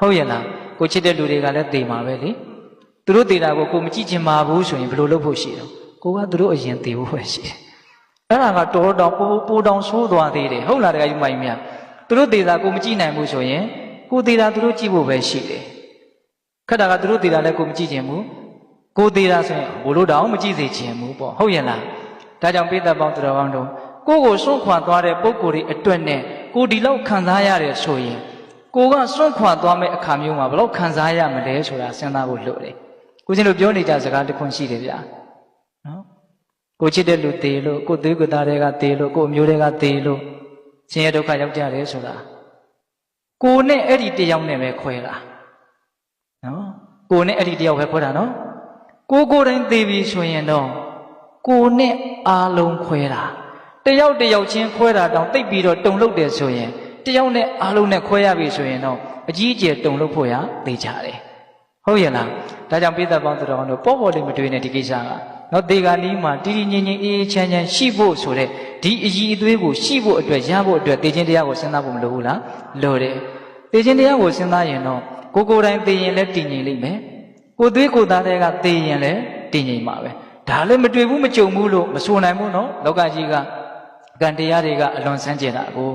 ဟုတ်ရဲ့လားကိုချစ်တဲ့လူတွေကလည်းသေမှာပဲလေသူတို့သေတာကိုကိုမကြည့်ချင်ပါဘူးဆိုရင်ဘယ်လိုလုပ်ဖို့ရှိတော့ကိုကသူတို့အရင်သေဖို့ပဲရှိတယ်အဲ့ဒါကတော်တော်ပိုပိုတောင်ဆိုးသွားသေးတယ်ဟုတ်လားတကယ်ကြီးမိုင်မြတ်သူတို့သေတာကိုမကြည့်နိုင်ဘူးဆိုရင်ကိုသေတာသူတို့ကြည့်ဖို့ပဲရှိတယ်ခက်တာကသူတို့သေတာလည်းကိုမကြည့်ချင်ဘူးကိုသေတာဆိုရင်ဘလို့တောင်မကြည့်စေချင်ဘူးပေါ့ဟုတ်ရဲ့လားဒါကြောင့်ပိဿပေါင်းသူတော်ကောင်းတို့ကိုကိုစွန့်ခွာသွားတဲ့ပုံကိုယ်တွေအတွက်နဲ့ကိုဒီလောက်ခံစားရတယ်ဆိုရင် ကိုကစွန့်ခွာသွားမဲ့အခါမျိုးမှာဘယ်တော့ခံစားရမလဲဆိုတာစဉ်းစားဖို့လိုတယ်။ကိုချင်းတို့ပြောနေကြစကားတစ်ခွန်းရှိတယ်ဗျာ။နော်။ကိုချစ်တဲ့လူသေးလို့ကိုသွေးကိုသားတွေကသေးလို့ကိုအမျိုးတွေကသေးလို့ဆင်းရဲဒုက္ခရောက်ကြတယ်ဆိုတာကိုနဲ့အဲ့ဒီတယောက်နဲ့ပဲခွဲတာ။နော်။ကိုနဲ့အဲ့ဒီတယောက်ပဲခွဲတာနော်။ကိုကိုယ်တိုင်သေးပြီဆိုရင်တော့ကိုနဲ့အားလုံးခွဲတာ။တယောက်တယောက်ချင်းခွဲတာတောင်တိတ်ပြီးတော့တုံလုတ်တယ်ဆိုရင် တယောက်နဲ့အားလုံးနဲ့ခွဲရပြီဆိုရင်တော့အကြီးအကျယ်တုံလို့ဖို့ရသိကြတယ်ဟုတ်ရဲ့လားဒါကြောင့်ပိဿပေါင်းသူတော်တို့ပေါ့ပေါ့လေးမတွေ့နဲ့ဒီကိစ္စကနော်ဒေဂာနီးမှာတီတီငင်ငင်အေးအေးချမ်းချမ်းရှိဖို့ဆိုတဲ့ဒီအည်အသွေးကိုရှိဖို့အတွက်ရဖို့အတွက်တေခြင်းတရားကိုစဉ်းစားဖို့မလိုဘူးလားလိုတယ်တေခြင်းတရားကိုစဉ်းစားရင်တော့ကိုကိုယ်တိုင်သိရင်လည်းတည်ငြိမ်လိမ့်မယ်ကိုသွေးကိုသားတွေကသိရင်လည်းတည်ငြိမ်ပါပဲဒါလည်းမတွေ့ဘူးမကြုံဘူးလို့မဆိုနိုင်ဘူးနော်လောကကြီးကကံတရားတွေကအလွန်ဆန်းကျင်တာကို